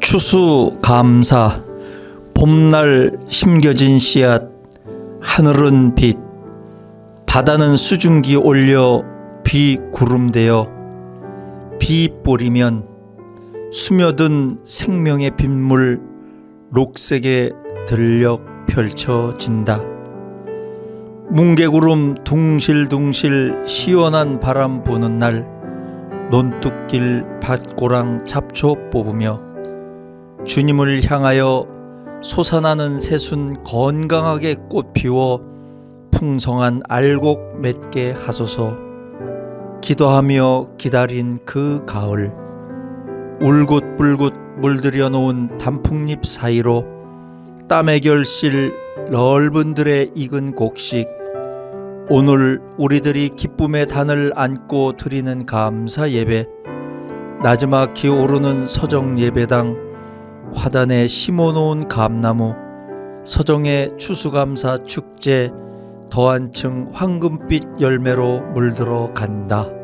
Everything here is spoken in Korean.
추수 감사 봄날 심겨진 씨앗 하늘은 빛 바다는 수증기 올려 비 구름 되어 비 뿌리면 스며든 생명의 빗물 녹색의 들녘 펼쳐진다. 뭉게구름 둥실둥실 시원한 바람 부는 날 논뚝길 밭고랑 잡초 뽑으며 주님을 향하여 솟아나는 새순 건강하게 꽃 피워 풍성한 알곡 맺게 하소서. 기도하며 기다린 그 가을 울긋불긋 물들여 놓은 단풍잎 사이로 땀의 결실 넓은 들에 익은 곡식 오늘 우리들이 기쁨의 단을 안고 드리는 감사 예배 나지막히 오르는 서정 예배당 화단에 심어놓은 감나무 서정의 추수감사 축제 더한층 황금빛 열매로 물들어 간다.